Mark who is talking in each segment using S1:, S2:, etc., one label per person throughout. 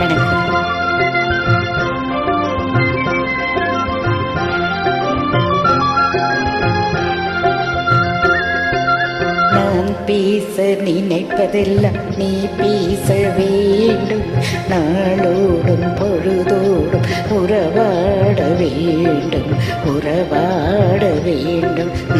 S1: வணக்கம். பேச நினைப்பதெல்லாம் நீ பேச வேண்டும். நாளோடும் பொழுதோடும் உறவாட வேண்டும் உறவாட வேண்டும்.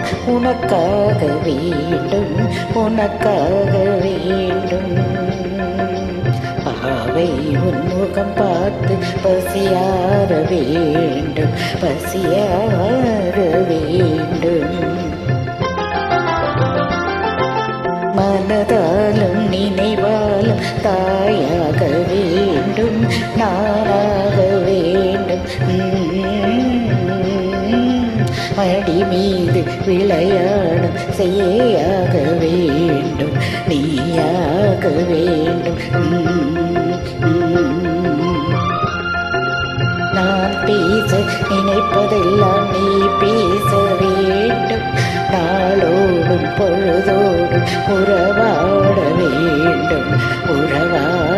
S1: யாவும் உனக்காக வேண்டும் உனக்காக வேண்டும். பாவை உன்முகம் பார்த்து பசியார வேண்டும் பசியார வேண்டும். மனதா மடி மீது விளையாடும் செய்யாக வேண்டும். நீயாக வேண்டும். நான் பேச நினைப்பதெல்லாம் நீ பேச வேண்டும். நாளோடும் பொழுதோடும் உறவாட வேண்டும். உறவா